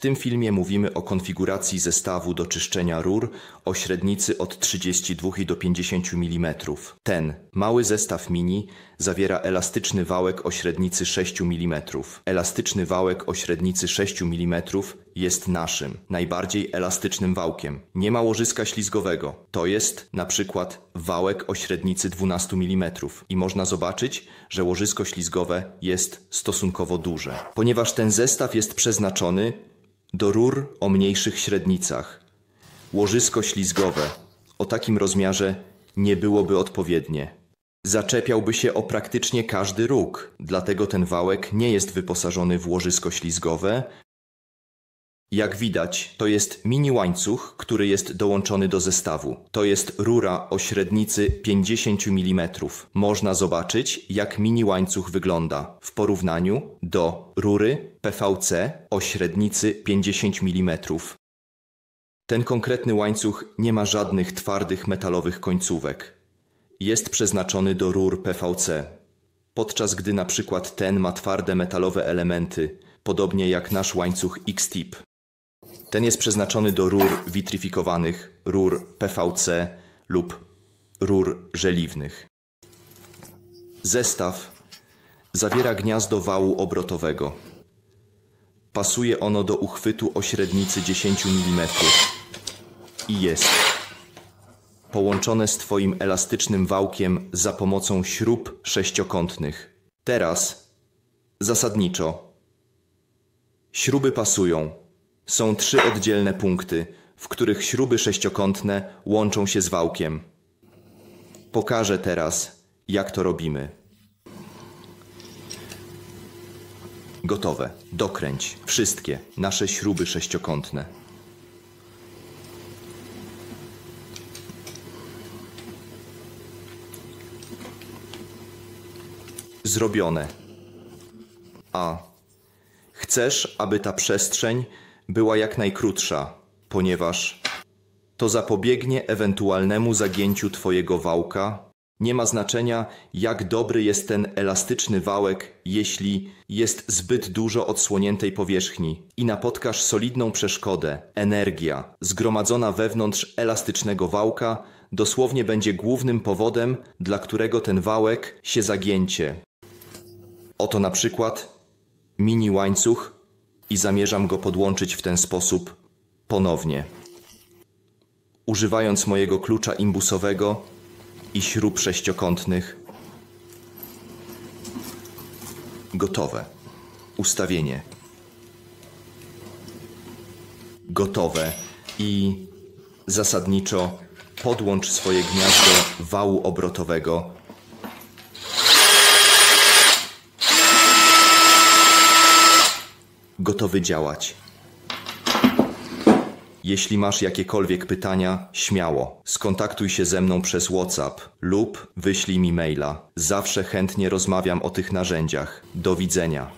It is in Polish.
tym filmie mówimy o konfiguracji zestawu do czyszczenia rur o średnicy od 32 do 50 mm. Ten mały zestaw mini zawiera elastyczny wałek o średnicy 6 mm. Elastyczny wałek o średnicy 6 mm jest naszym, najbardziej elastycznym wałkiem. Nie ma łożyska ślizgowego. To jest na przykład wałek o średnicy 12 mm i można zobaczyć, że łożysko ślizgowe jest stosunkowo duże. Ponieważ ten zestaw jest przeznaczony do rur o mniejszych średnicach. Łożysko ślizgowe o takim rozmiarze nie byłoby odpowiednie. Zaczepiałby się o praktycznie każdy róg, dlatego ten wałek nie jest wyposażony w łożysko ślizgowe. Jak widać, to jest mini łańcuch, który jest dołączony do zestawu. To jest rura o średnicy 50 mm. Można zobaczyć, jak mini łańcuch wygląda w porównaniu do rury PVC o średnicy 50 mm. Ten konkretny łańcuch nie ma żadnych twardych metalowych końcówek. Jest przeznaczony do rur PVC, podczas gdy na przykład ten ma twarde metalowe elementy, podobnie jak nasz łańcuch X-Tip. Ten jest przeznaczony do rur witryfikowanych, rur PVC lub rur żeliwnych. Zestaw zawiera gniazdo wału obrotowego. Pasuje ono do uchwytu o średnicy 10 mm i jest połączone z Twoim elastycznym wałkiem za pomocą śrub sześciokątnych. Teraz zasadniczo śruby pasują. Są trzy oddzielne punkty, w których śruby sześciokątne łączą się z wałkiem. Pokażę teraz, jak to robimy. Gotowe. Dokręć wszystkie nasze śruby sześciokątne. Zrobione. A. Chcesz, aby ta przestrzeń była jak najkrótsza, ponieważ to zapobiegnie ewentualnemu zagięciu Twojego wałka. Nie ma znaczenia, jak dobry jest ten elastyczny wałek, jeśli jest zbyt dużo odsłoniętej powierzchni i napotkasz solidną przeszkodę. Energia zgromadzona wewnątrz elastycznego wałka dosłownie będzie głównym powodem, dla którego ten wałek się zagięcie. Oto na przykład mini łańcuch i zamierzam go podłączyć w ten sposób ponownie. Używając mojego klucza imbusowego i śrub sześciokątnych. Gotowe. Ustawienie. Gotowe. I zasadniczo podłącz swoje gniazdo wału obrotowego gotowy działać. Jeśli masz jakiekolwiek pytania, śmiało skontaktuj się ze mną przez WhatsApp lub wyślij mi maila. Zawsze chętnie rozmawiam o tych narzędziach. Do widzenia.